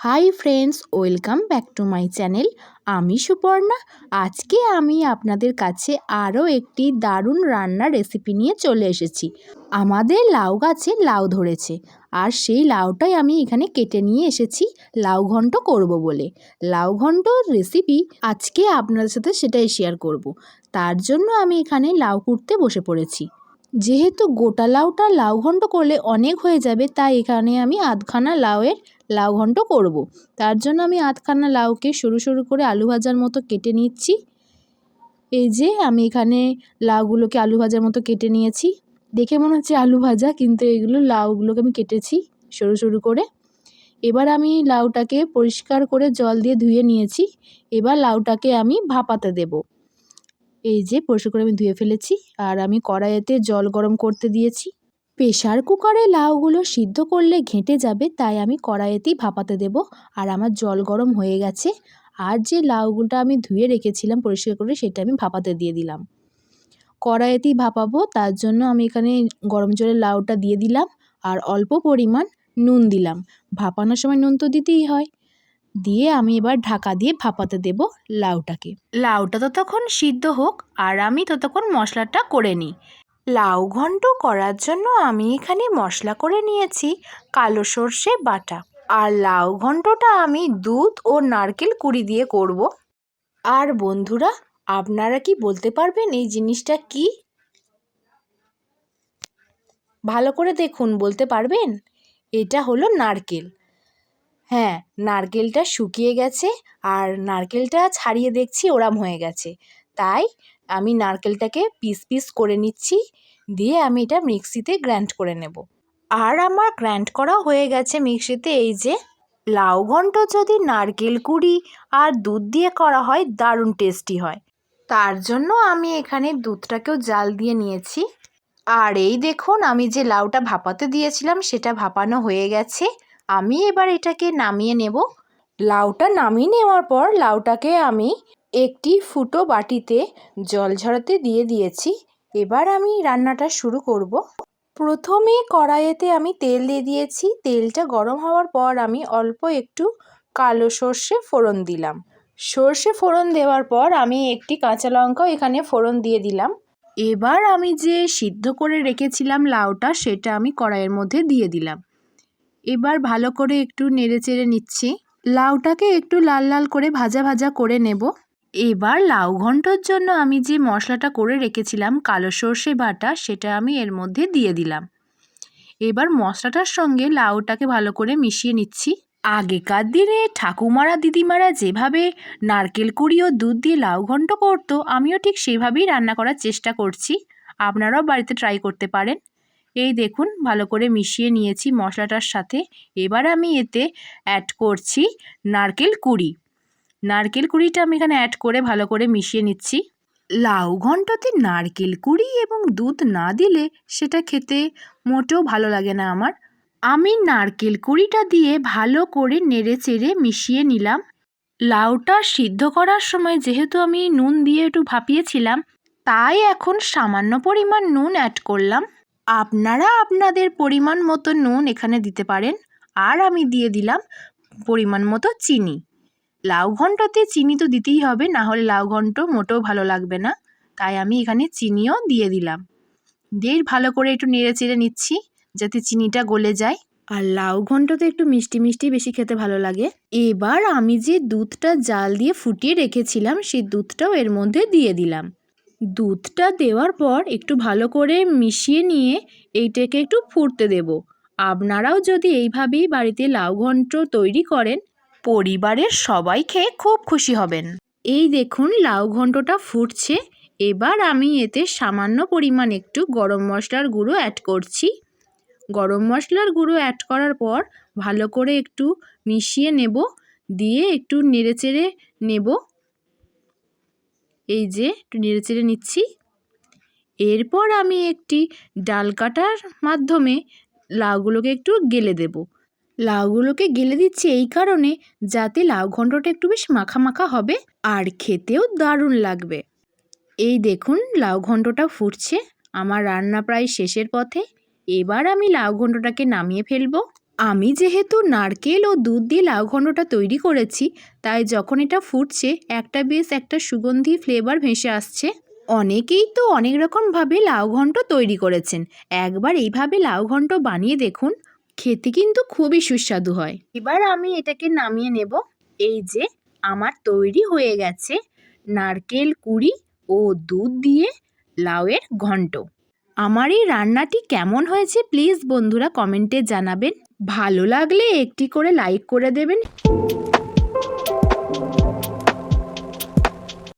Hi friends welcome back to my channel আমি সুপর্ণা। আজকে আমি আপনাদের কাছে আরও একটি দারুণ রান্নার রেসিপি নিয়ে চলে এসেছি। আমাদের লাউ গাছে লাউ ধরেছে। আর সেই লাউটাই আমি এখানে কেটে নিয়ে এসেছি লাউ ঘন্ট করব বলে। লাউ ঘন্টর রেসিপি আজকে আপনাদের সাথে সেটাই শেয়ার করব। তার জন্য আমি এখানে লাউ কুটতে বসে পড়েছি। যেহেতু গোটা লাউটা লাউ ঘন্ট করলে অনেক হয়ে যাবে, তাই এখানে আমি আধখানা লাউয়ের লাউ ঘন্ট করব। তার জন্য আমি আধখানা লাউকে সরু সরু করে আলু ভাজার মতো কেটে নিচ্ছি। এই যে আমি এখানে লাউগুলোকে আলু ভাজার মতো কেটে নিয়েছি। দেখে মনে হচ্ছে আলু ভাজা, কিন্তু এগুলো লাউগুলোকে আমি কেটেছি সরু সরু করে। এবার আমি লাউটাকে পরিষ্কার করে জল দিয়ে ধুয়ে নিয়েছি। এবার লাউটাকে আমি ভাপাতে দেব। এই যে পরিষ্কার করে আমি ধুয়ে ফেলেছি আর আমি কড়াইতে জল গরম করতে দিয়েছি। প্রেশার কুকারে লাউগুলো সিদ্ধ করলে ঘেঁটে যাবে, তাই আমি কড়াইতেই ভাপাতে দেব। আর আমার জল গরম হয়ে গেছে, আর যে লাউগুলোটা আমি ধুয়ে রেখেছিলাম পরিষ্কার করে সেটা আমি ভাপাতে দিয়ে দিলাম। কড়াইতেই ভাপাবো, তার জন্য আমি এখানে গরম জলে লাউটা দিয়ে দিলাম, আর অল্প পরিমাণ নুন দিলাম। ভাপানোর সময় নুন তো দিতেই হয়। দিয়ে আমি এবার ঢাকা দিয়ে ভাপাতে দেব লাউটাকে। লাউটা ততক্ষণ সিদ্ধ হোক আর আমি ততক্ষণ মশলাটা করে নিই। লাউ ঘন্ট করার জন্য আমি এখানে মশলা করে নিয়েছি কালো সর্ষে বাটা। আর লাউ ঘন্টটা আমি দুধ ও নারকেল কুড়ি দিয়ে করব। আর বন্ধুরা, আপনারা কি বলতে পারবেন এই জিনিসটা কি? ভালো করে দেখুন, বলতে পারবেন? এটা হলো নারকেল। হ্যাঁ নারকেলটা শুকিয়ে গেছে আর নারকেলটা ছাড়িয়ে দেখছি ওরাম হয়ে গেছে। তাই আমি নারকেলটাকে পিস পিস করে নিচ্ছি, দিয়ে আমি এটা মিক্সিতে গ্র্যান্ড করে নেব। আর আমার গ্র্যান্ড করা হয়ে গেছে মিক্সিতে এই যে, লাউ ঘন্ট যদি নারকেল কুড়ি আর দুধ দিয়ে করা হয় দারুণ টেস্টি হয়। তার জন্য আমি এখানে দুধটাকেও জাল দিয়ে নিয়েছি। আর এই দেখুন আমি যে লাউটা ভাপাতে দিয়েছিলাম সেটা ভাপানো হয়ে গেছে। আমি এবার এটাকে নামিয়ে নেব। লাউটা নামিয়ে নেওয়ার পর লাউটাকে আমি একটি ফুটো বাটিতে জল ঝরাতে দিয়ে দিয়েছি। এবার আমি রান্নাটা শুরু করব। প্রথমে কড়াইয়েতে আমি তেল দিয়ে দিয়েছি। তেলটা গরম হওয়ার পর আমি অল্প একটু কালো সর্ষে ফোড়ন দিলাম। সর্ষে ফোড়ন দেওয়ার পর আমি একটি কাঁচা লঙ্কাও এখানে ফোড়ন দিয়ে দিলাম। এবার আমি যে সিদ্ধ করে রেখেছিলাম লাউটা, সেটা আমি কড়াইয়ের মধ্যে দিয়ে দিলাম। এবার ভালো করে একটু নেড়ে চেড়ে নিচ্ছি। লাউটাকে একটু লাল লাল করে ভাজা ভাজা করে নেব। এবার লাউ ঘন্টর জন্য আমি যে মশলাটা করে রেখেছিলাম, কালো সর্ষে বাটা, সেটা আমি এর মধ্যে দিয়ে দিলাম। এবার মশলাটার সঙ্গে লাউটাকে ভালো করে মিশিয়ে নিচ্ছি। আগেকার দিনে ঠাকুমারা, দিদিমারা যেভাবে নারকেল কুড়ি ও দুধ দিয়ে লাউ ঘন্ট করতো, আমিও ঠিক সেভাবেই রান্না করার চেষ্টা করছি। আপনারাও বাড়িতে ট্রাই করতে পারেন। এই দেখুন, ভালো করে মিশিয়ে নিয়েছি মশলাটার সাথে। এবার আমি এতে অ্যাড করছি নারকেল কুড়ি। নারকেল কুড়িটা আমি এখানে অ্যাড করে ভালো করে মিশিয়ে নিচ্ছি। লাউ ঘন্টতে নারকেল কুড়ি এবং দুধ না দিলে সেটা খেতে মোটেও ভালো লাগে না আমার। আমি নারকেল কুড়িটা দিয়ে ভালো করে নেড়ে চেড়ে মিশিয়ে নিলাম। লাউটা সিদ্ধ করার সময় যেহেতু আমি নুন দিয়ে একটু ভাপিয়েছিলাম, তাই এখন সামান্য পরিমাণ নুন অ্যাড করলাম। আপনারা আপনাদের পরিমাণ মতো নুন এখানে দিতে পারেন। আর আমি দিয়ে দিলাম পরিমাণ মতো চিনি। লাউ ঘন্টতে চিনি তো দিতেই হবে, না হলে লাউ ঘন্ট মোটেও ভালো লাগবে না। তাই আমি এখানে চিনিও দিয়ে দিলাম। দিয়ে ভালো করে একটু নেড়ে চেড়ে নিচ্ছি, যাতে চিনিটা গলে যায়। আর লাউ ঘন্টতে একটু মিষ্টি মিষ্টি বেশি খেতে ভালো লাগে। এবার আমি যে দুধটা জাল দিয়ে ফুটিয়ে রেখেছিলাম, সেই দুধটাও এর মধ্যে দিয়ে দিলাম। দুধটা দেওয়ার পর একটু ভালো করে মিশিয়ে নিয়ে এইটাকে একটু ফুটতে দেব। আপনারাও যদি এইভাবেই বাড়িতে লাউ ঘন্ট তৈরি করেন, পরিবারের সবাই খেয়ে খুব খুশি হবেন। এই দেখুন লাউ ঘন্টটা ফুটছে। এবার আমি এতে সামান্য পরিমাণ একটু গরম মশলার গুঁড়ো অ্যাড করছি। গরম মশলার গুঁড়ো অ্যাড করার পর ভালো করে একটু মিশিয়ে নেব, দিয়ে একটু নেড়েচেড়ে নেব। এই যে একটু নেড়ে চেড়ে নিচ্ছি। এরপর আমি একটি ডাল কাটার মাধ্যমে লাউগুলোকে একটু গেলে দেব। লাউগুলোকে গেলে দিচ্ছি এই কারণে যাতে লাউ ঘন্টটা একটু বেশ মাখা মাখা হবে আর খেতেও দারুণ লাগবে। এই দেখুন লাউ ঘন্টটা ফুটছে। আমার রান্না প্রায় শেষের পথে। এবার আমি লাউ ঘন্টটাকে নামিয়ে ফেলব। আমি যেহেতু নারকেল ও দুধ দিয়ে লাউ ঘণ্টটা তৈরি করেছি, তাই যখন এটা ফুটছে, একটা বেশ একটা সুগন্ধি ফ্লেভার ভেসে আসছে। অনেকেই তো অনেক রকমভাবে লাউ ঘণ্ট তৈরি করেছেন। একবার এইভাবে লাউ ঘণ্ট বানিয়ে দেখুন, খেতে কিন্তু খুবই সুস্বাদু হয়। এবার আমি এটাকে নামিয়ে নেব। এই যে, আমার তৈরি হয়ে গেছে নারকেল কুড়ি ও দুধ দিয়ে লাউয়ের ঘণ্ট। আমার এই রান্নাটি কেমন হয়েছে, প্লিজ বন্ধুরা কমেন্টে জানাবেন। ভালো লাগলে একটি করে লাইক করে দেবেন।